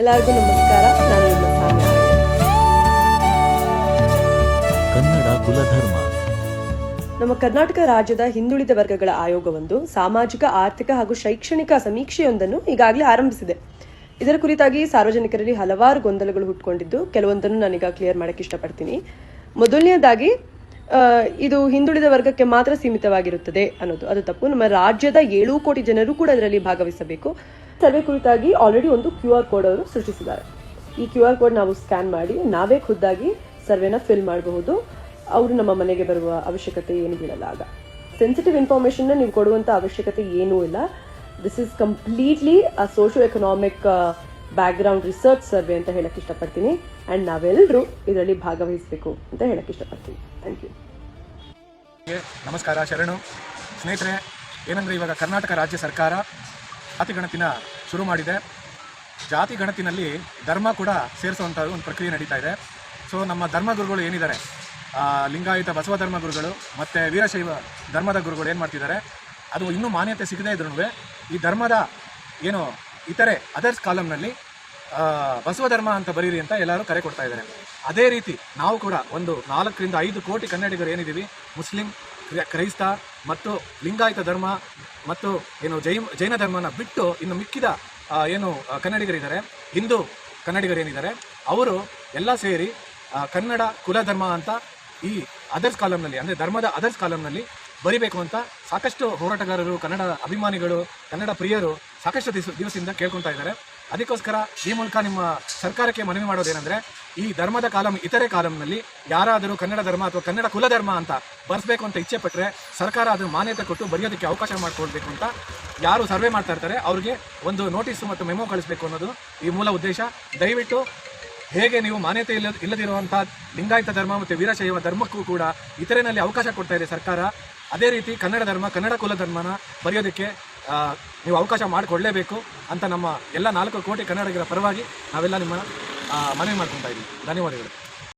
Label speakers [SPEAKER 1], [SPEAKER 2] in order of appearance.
[SPEAKER 1] ಎಲ್ಲರಿಗೂ ನಮಸ್ಕಾರ. ನಾನು ನಿಮ್ಮ
[SPEAKER 2] ಕನ್ನಡ ಕುಲಧರ್ಮ.
[SPEAKER 1] ನಮ್ಮ ಕರ್ನಾಟಕ ರಾಜ್ಯದ ಹಿಂದುಳಿದ ವರ್ಗಗಳ ಆಯೋಗವೊಂದು ಸಾಮಾಜಿಕ ಆರ್ಥಿಕ ಹಾಗೂ ಶೈಕ್ಷಣಿಕ ಸಮೀಕ್ಷೆಯೊಂದನ್ನು ಈಗಾಗಲೇ ಆರಂಭಿಸಿದೆ. ಇದರ ಕುರಿತಾಗಿ ಸಾರ್ವಜನಿಕರಲ್ಲಿ ಹಲವಾರು ಗೊಂದಲಗಳು ಹುಟ್ಕೊಂಡಿದ್ದು ಕೆಲವೊಂದನ್ನು ನಾನೀಗ ಕ್ಲಿಯರ್ ಮಾಡಕ್ಕೆ ಇಷ್ಟಪಡ್ತೀನಿ. ಮೊದಲನೆಯದಾಗಿ ಇದು ಹಿಂದುಳಿದ ವರ್ಗಕ್ಕೆ ಮಾತ್ರ ಸೀಮಿತವಾಗಿರುತ್ತದೆ ಅನ್ನೋದು. ಅದು ತಪ್ಪು. ನಮ್ಮ ರಾಜ್ಯದ ಏಳು ಕೋಟಿ ಜನರು ಕೂಡ ಅದರಲ್ಲಿ ಭಾಗವಹಿಸಬೇಕು. ಸರ್ವೆ ಕುರಿತಾಗಿ ಆಲ್ರೆಡಿ ಒಂದು ಕ್ಯೂ ಆರ್ ಕೋಡ್ ಅವರು ಸೃಷ್ಟಿಸಿದ್ದಾರೆ. ಈ ಕ್ಯೂ ಆರ್ ಕೋಡ್ ನಾವು ಸ್ಕ್ಯಾನ್ ಮಾಡಿ, ನಾವೇ ಖುದ್ದಾಗಿ ಸರ್ವೆನ ಫಿಲ್ ಮಾಡಬಹುದು. ಅವರು ನಮ್ಮ ಮನೆಗೆ ಬರುವ ಅವಶ್ಯಕತೆ ಏನು ಬೀಳಲ್ಲ ಆಗ. ಸೆನ್ಸಿಟಿವ್ ಇನ್ಫಾರ್ಮೇಷನ್ನ ನೀವು ಕೊಡುವಂಥ ಅವಶ್ಯಕತೆ ಏನೂ ಇಲ್ಲ. This is completely a socio economic background research survey ಅಂತ ಹೇಳಕ್ ಇಷ್ಟಪಡ್ತೀನಿ. ಆ್ಯಂಡ್ ನಾವೆಲ್ಲರೂ ಇದರಲ್ಲಿ ಭಾಗವಹಿಸಬೇಕು ಅಂತ ಹೇಳಕ್ ಇಷ್ಟಪಡ್ತೀನಿ. ಥ್ಯಾಂಕ್ ಯು
[SPEAKER 3] ನಮಸ್ಕಾರ, ಶರಣು. ಸ್ನೇಹಿತರೆ, ಏನಂದ್ರೆ ಇವಾಗ ಕರ್ನಾಟಕ ರಾಜ್ಯ ಸರ್ಕಾರ ಜಾತಿ ಗಣತಿನ ಶುರು ಮಾಡಿದೆ. ಜಾತಿ ಗಣತಿನಲ್ಲಿ ಧರ್ಮ ಕೂಡ ಸೇರಿಸುವಂಥ ಒಂದು ಪ್ರಕ್ರಿಯೆ ನಡೀತಾ ಇದೆ. ಸೊ ನಮ್ಮ ಧರ್ಮಗುರುಗಳು ಏನಿದ್ದಾರೆ? ಆ, ಲಿಂಗಾಯತ ಬಸವ ಧರ್ಮಗುರುಗಳು ಮತ್ತು ವೀರಶೈವ ಧರ್ಮದ ಗುರುಗಳು ಏನು ಮಾಡ್ತಿದ್ದಾರೆ? ಅದು ಇನ್ನೂ ಮಾನ್ಯತೆ ಸಿಗದೇ ಇದ್ರೂ ಈ ಧರ್ಮದ ಏನು ಇತರೆ ಅದರ್ಸ್ ಕಾಲಮ್ನಲ್ಲಿ ಬಸವ ಧರ್ಮ ಅಂತ ಬರೀರಿ ಅಂತ ಎಲ್ಲರೂ ಕರೆ ಕೊಡ್ತಾ ಇದ್ದಾರೆ. ಅದೇ ರೀತಿ ನಾವು ಕೂಡ ಒಂದು ನಾಲ್ಕರಿಂದ ಐದು ಕೋಟಿ ಕನ್ನಡಿಗರು ಏನಿದ್ದೀವಿ? ಮುಸ್ಲಿಂ ಕ್ರೈಸ್ತ ಮತ್ತು ಲಿಂಗಾಯತ ಧರ್ಮ ಮತ್ತು ಏನು ಜೈನ ಜೈನ ಧರ್ಮನ ಬಿಟ್ಟು ಇನ್ನು ಮಿಕ್ಕಿದ ಏನು ಕನ್ನಡಿಗರಿದ್ದಾರೆ, ಹಿಂದೂ ಕನ್ನಡಿಗರೇನಿದ್ದಾರೆ, ಅವರು ಎಲ್ಲ ಸೇರಿ ಕನ್ನಡ ಕುಲಧರ್ಮ ಅಂತ ಈ ಅದರ್ಸ್ ಕಾಲಮ್ನಲ್ಲಿ ಅಂದರೆ ಧರ್ಮದ ಅದರ್ಸ್ ಕಾಲಮ್ನಲ್ಲಿ ಬರಿಬೇಕು ಅಂತ ಸಾಕಷ್ಟು ಹೋರಾಟಗಾರರು, ಕನ್ನಡ ಅಭಿಮಾನಿಗಳು, ಕನ್ನಡ ಪ್ರಿಯರು ಸಾಕಷ್ಟು ದಿವಸ, ದಿವಸದಿಂದ ಕೇಳ್ಕೊತಾ ಇದ್ದಾರೆ. ಅದಕ್ಕೋಸ್ಕರ ಈ ಮೂಲಕ ನಿಮ್ಮ ಸರ್ಕಾರಕ್ಕೆ ಮನವಿ ಮಾಡೋದೇನೆಂದರೆ ಈ ಧರ್ಮದ ಕಾಲಂ, ಇತರೆ ಕಾಲಂನಲ್ಲಿ ಯಾರಾದರೂ ಕನ್ನಡ ಧರ್ಮ ಅಥವಾ ಕನ್ನಡ ಕುಲಧರ್ಮ ಅಂತ ಬರೆಸಬೇಕು ಅಂತ ಇಚ್ಛೆ ಪಟ್ಟರೆ ಸರ್ಕಾರ ಅದನ್ನು ಮಾನ್ಯತೆ ಕೊಟ್ಟು ಬರೆಯೋದಕ್ಕೆ ಅವಕಾಶ ಮಾಡಿಕೊಡ್ಬೇಕು ಅಂತ ಯಾರು ಸರ್ವೆ ಮಾಡ್ತಾ ಇರ್ತಾರೆ, ಅವರಿಗೆ ಒಂದು ನೋಟಿಸ್ ಮತ್ತು ಮೆಮೊ ಕಳಿಸ್ಬೇಕು ಅನ್ನೋದು ಈ ಮೂಲ ಉದ್ದೇಶ. ದಯವಿಟ್ಟು ಹೇಗೆ ನೀವು ಮಾನ್ಯತೆ ಇಲ್ಲ ಇಲ್ಲದಿರುವಂಥ ಲಿಂಗಾಯತ ಧರ್ಮ ಮತ್ತು ವೀರಶೈವ ಧರ್ಮಕ್ಕೂ ಕೂಡ ಇತರೆನಲ್ಲಿ ಅವಕಾಶ ಕೊಡ್ತಾ ಇದೆ ಸರ್ಕಾರ, ಅದೇ ರೀತಿ ಕನ್ನಡ ಧರ್ಮ, ಕನ್ನಡ ಕುಲ ಧರ್ಮನ ಬರೆಯೋದಕ್ಕೆ ನೀವು ಅವಕಾಶ ಮಾಡಿಕೊಡಲೇಬೇಕು ಅಂತ ನಮ್ಮ ಎಲ್ಲ ನಾಲ್ಕು ಕೋಟಿ ಕನ್ನಡಿಗರ ಪರವಾಗಿ ನಾವೆಲ್ಲ ನಿಮ್ಮನ್ನು ಮನವಿ ಮಾಡ್ಕೊತಾ ಇದ್ದೀವಿ. ಧನ್ಯವಾದಗಳು.